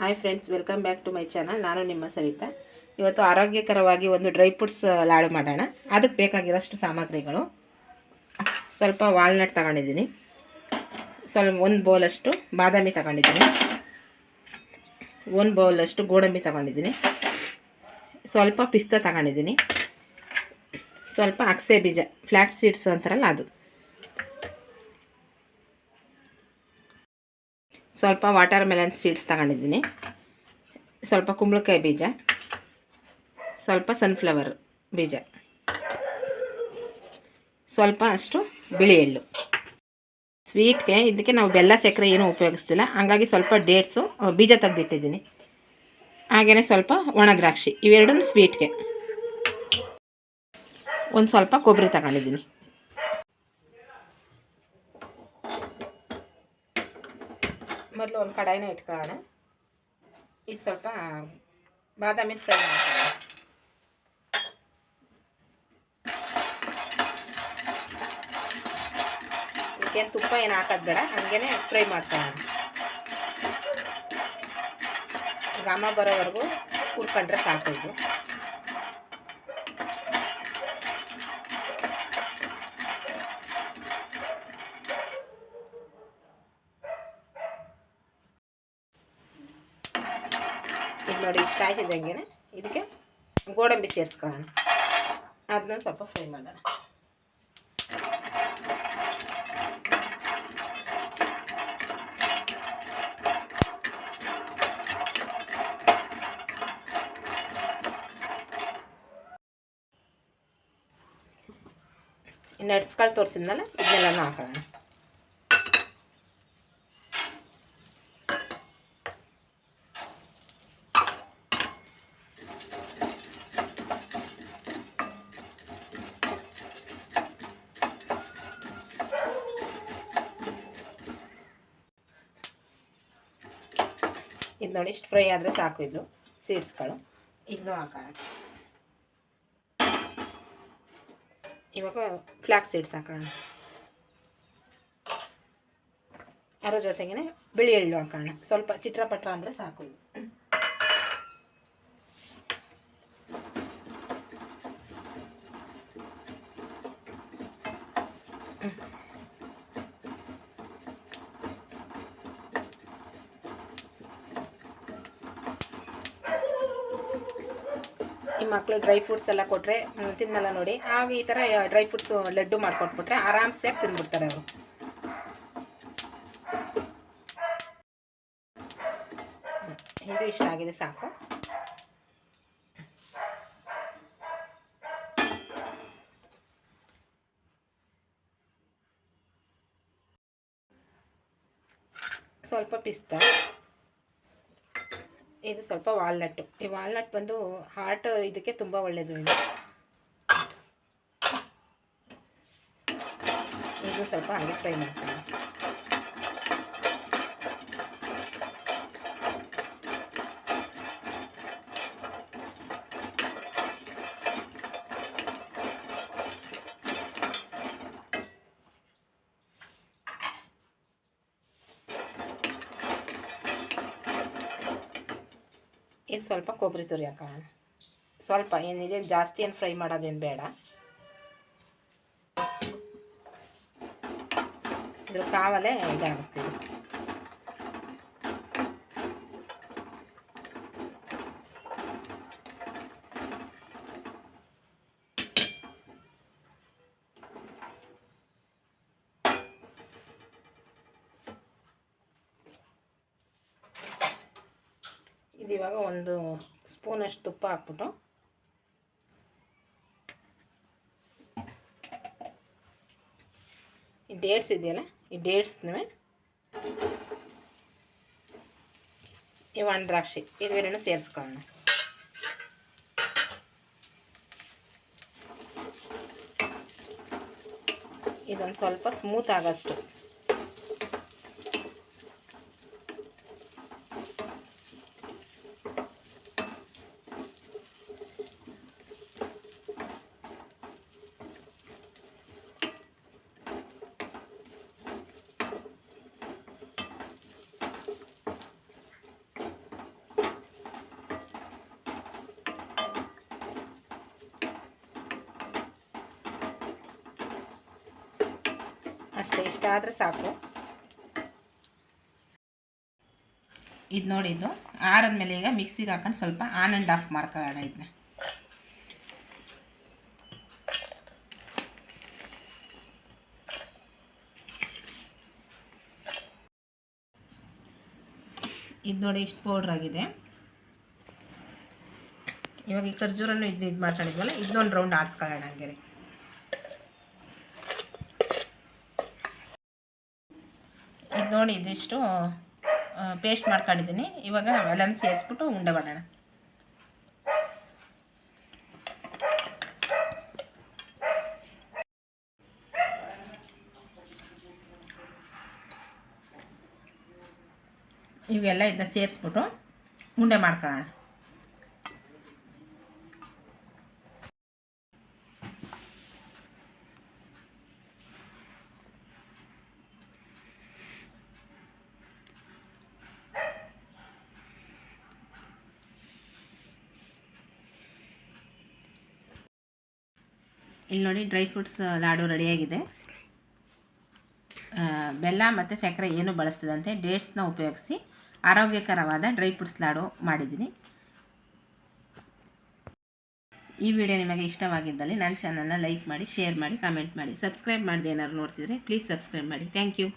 Hi friends welcome back to my channel ನಾನು ನಿಮ್ಮ ಸವಿತಾ. ಇವತ್ತು ಆರೋಗ್ಯಕರವಾಗಿ ಒಂದು ಡ್ರೈ ಫ್ರೂಟ್ಸ್ ಲಾಡು ಮಾಡೋಣ. ಅದಕ್ಕೆ ಬೇಕಾಗಿರೋಷ್ಟು ಸಾಮಗ್ರಿಗಳು. ಸ್ವಲ್ಪ ವಾಲ್ನಟ್ ತಗೊಂಡಿದ್ದೀನಿ. ಸ್ವಲ್ಪ ಒಂದು ಬೌಲಷ್ಟು ಬಾದಾಮಿ ತಗೊಂಡಿದ್ದೀನಿ. ಒಂದು ಬೌಲಷ್ಟು ಗೋಡಂಬಿ ತಗೊಂಡಿದ್ದೀನಿ. ಸ್ವಲ್ಪ ಪಿಸ್ತಾ ತಗೊಂಡಿದ್ದೀನಿ. ಸ್ವಲ್ಪ ಅಕ್ಸೆ ಬೀಜ ಫ್ಲ್ಯಾಟ್ ಸೀಡ್ಸ್ ಅಂತಾರಲ್ಲ ಅದು. ಸ್ವಲ್ಪ ವಾಟರ್ ಮೆಲನ್ ಸೀಡ್ಸ್ ತಗೊಂಡಿದ್ದೀನಿ. ಸ್ವಲ್ಪ ಕುಂಬಳಕಾಯಿ ಬೀಜ, ಸ್ವಲ್ಪ ಸನ್ಫ್ಲವರ್ ಬೀಜ, ಸ್ವಲ್ಪ ಅಷ್ಟು ಬಿಳಿ ಎಳ್ಳು ಸ್ವೀಟ್ಗೆ ಇದಕ್ಕೆ ನಾವು ಬೆಲ್ಲ, ಸಕ್ಕರೆ ಏನೂ ಉಪಯೋಗಿಸ್ತಿಲ್ಲ. ಹಂಗಾಗಿ ಸ್ವಲ್ಪ ಡೇಟ್ಸು ಬೀಜ ತೆಗೆದಿಟ್ಟಿದ್ದೀನಿ. ಹಾಗೆಯೇ ಸ್ವಲ್ಪ ಒಣ ದ್ರಾಕ್ಷಿ ಇವೆರಡೂ ಸ್ವೀಟ್ಗೆ. ಒಂದು ಸ್ವಲ್ಪ ಕೊಬ್ಬರಿ ತಗೊಂಡಿದ್ದೀನಿ ಮೊದಲು ಒಂದು ಕಡಾಯಿನ ಇಟ್ಕೊಳ್ಳೋಣ ಇದು ಸ್ವಲ್ಪ ಬಾದಾಮಿ ಫ್ರೈ ಮಾಡ್ಕೊಳ್ಳೋಣ ಏನು ತುಪ್ಪ ಏನು ಹಾಕೋದು ಬೇಡ ಹಂಗೇ ಫ್ರೈ ಮಾಡ್ಕೊಳ್ಳೋಣ ಘಾಮ ಬರೋವರೆಗೂ ಹುರ್ಕೊಂಡ್ರೆ ಸಾಕು ಇದು ಈಗ ನೋಡಿ ಇಷ್ಟ ಆಯ್ತಿದ್ದಂಗೆ ಇದಕ್ಕೆ ಗೋಡಂಬಿ ಸೇರಿಸ್ಕೊಳ್ಳೋಣ ಅದನ್ನ ಸ್ವಲ್ಪ ಫ್ರೈ ಮಾಡೋಣ ನಟ್ಸ್ಗಳು ತೋರಿಸಿದ್ನಲ್ಲ ಇದನ್ನೆಲ್ಲನೂ ಹಾಕೋಣ ನೋಡಿ, ಇಷ್ಟು ಫ್ರೈ ಆದರೆ ಸಾಕು ಇದು ಸೀಡ್ಸ್ಗಳು ಇನ್ನೂ ಹಾಕೋಣ ಇವಾಗ ಫ್ಲ್ಯಾಕ್ಸ್ ಸೀಡ್ಸ್ ಹಾಕೋಣ. ಅದ್ರ ಜೊತೆಗೇ ಬಿಳಿ ಎಳ್ಳು ಹಾಕೋಣ. ಸ್ವಲ್ಪ ಚಿತ್ರಪಟ್ರ ಅಂದರೆ ಸಾಕು ಇದು. ಈ ಮಕ್ಕಳು ಡ್ರೈ ಫ್ರೂಟ್ಸ್ ಎಲ್ಲ ಕೊಟ್ಟರೆ ತಿನ್ನಲ್ಲ ನೋಡಿ. ಆಗ ಈ ಥರ ಡ್ರೈ ಫ್ರೂಟ್ಸ್ ಲಡ್ಡು ಮಾಡಿಕೊಟ್ಬಿಟ್ರೆ ಆರಾಮ್ಸೆ ತಿಂದ್ಬಿಡ್ತಾರೆ ಅವರು. ಇದು ಇಷ್ಟ ಆಗಿದೆ ಸಾಕು. ಸ್ವಲ್ಪ ಪಿಸ್ತಾ. ಇದು ಸ್ವಲ್ಪ ವಾಲ್ನಟ್ಟು ಈ ವಾಲ್ನಟ್ ಬಂದು ಹಾರ್ಟ್ ಇದಕ್ಕೆ ತುಂಬ ಒಳ್ಳೆಯದು ಇದು. ಇದು ಸ್ವಲ್ಪ ಹಾಗೆ ಫ್ರೈ ಮಾಡ್ತೀನಿ. ಇದು ಸ್ವಲ್ಪ ಕೊಬ್ಬರಿ ತುರಿ ಹಾಕೋಣ. ಸ್ವಲ್ಪ ಏನಿದೆ, ಜಾಸ್ತಿ ಏನು ಫ್ರೈ ಮಾಡೋದೇನು ಬೇಡ. ಇದ್ರ ಕಾವಲೇ ಇದಾಗುತ್ತೆ ಇದು ಇವಾಗ ಒಂದು ಸ್ಪೂನಷ್ಟು ತುಪ್ಪ ಹಾಕ್ಬಿಟ್ಟು. ಈ ಡೇಟ್ಸ್ ಇದೆಯಲ್ಲ, ಈ ಡೇಟ್ಸ್ನೂ ಈ ಒಣ ದ್ರಾಕ್ಷಿ ಇದನ್ನು ಸೇರಿಸ್ಕೊಳ್ಳೋಣ. ಇದೊಂದು ಸ್ವಲ್ಪ ಸ್ಮೂತ್ ಆಗೋಷ್ಟು. ಅಷ್ಟೇ, ಇಷ್ಟ ಆದರೆ ಸಾಕು. ಇದು ನೋಡಿದ್ದು ಆರದ್ಮೇಲೆ ಈಗ ಮಿಕ್ಸಿಗೆ ಹಾಕೊಂಡು ಸ್ವಲ್ಪ ಆನ್ ಆ್ಯಂಡ್ ಆಫ್ ಮಾಡ್ಕೊಳ್ಳೋಣ ಇದನ್ನ ಇದು ನೋಡಿ ಇಷ್ಟು ಪೌಡ್ರ್ ಆಗಿದೆ. ಇವಾಗ ಈ ಖರ್ಜೂರನ್ನು ಇದು ಇದು ಮಾಡ್ಕೊಂಡಿದ್ವಲ್ಲ ಇದನ್ನೊಂದು ರೌಂಡ್ ಆಡಿಸ್ಕೊಳ್ಳೋಣ ಹಂಗೆ ಇದು ನೋಡಿ ಇದಿಷ್ಟು ಪೇಸ್ಟ್ ಮಾಡ್ಕೊಂಡಿದ್ದೀನಿ. ಇವಾಗ ಅವೆಲ್ಲನೂ ಸೇರಿಸ್ಬಿಟ್ಟು ಉಂಡೆ ಮಾಡೋಣ. ಇವೆಲ್ಲ ಇದನ್ನ ಸೇರಿಸ್ಬಿಟ್ಟು ಉಂಡೆ ಮಾಡ್ಕೊಳ್ಳೋಣ. ಇಲ್ಲಿ ನೋಡಿ ಡ್ರೈ ಫ್ರೂಟ್ಸ್ ಲಾಡು ರೆಡಿಯಾಗಿದೆ. ಬೆಲ್ಲ ಮತ್ತು ಸಕ್ಕರೆ ಏನು ಬಳಸ್ತದಂತೆ ಡೇಟ್ಸ್ನ ಉಪಯೋಗಿಸಿ ಆರೋಗ್ಯಕರವಾದ ಡ್ರೈ ಫ್ರೂಟ್ಸ್ ಲಾಡು ಮಾಡಿದ್ದೀನಿ. ಈ ವಿಡಿಯೋ ನಿಮಗೆ ಇಷ್ಟವಾಗಿದ್ದಲ್ಲಿ ನನ್ನ ಚಾನಲ್ನ ಲೈಕ್ ಮಾಡಿ, ಶೇರ್ ಮಾಡಿ, ಕಮೆಂಟ್ ಮಾಡಿ, ಸಬ್ಸ್ಕ್ರೈಬ್ ಮಾಡಿದೆ ಏನಾದ್ರು ನೋಡ್ತಿದ್ರೆ ಪ್ಲೀಸ್ ಸಬ್ಸ್ಕ್ರೈಬ್ ಮಾಡಿ. Thank you.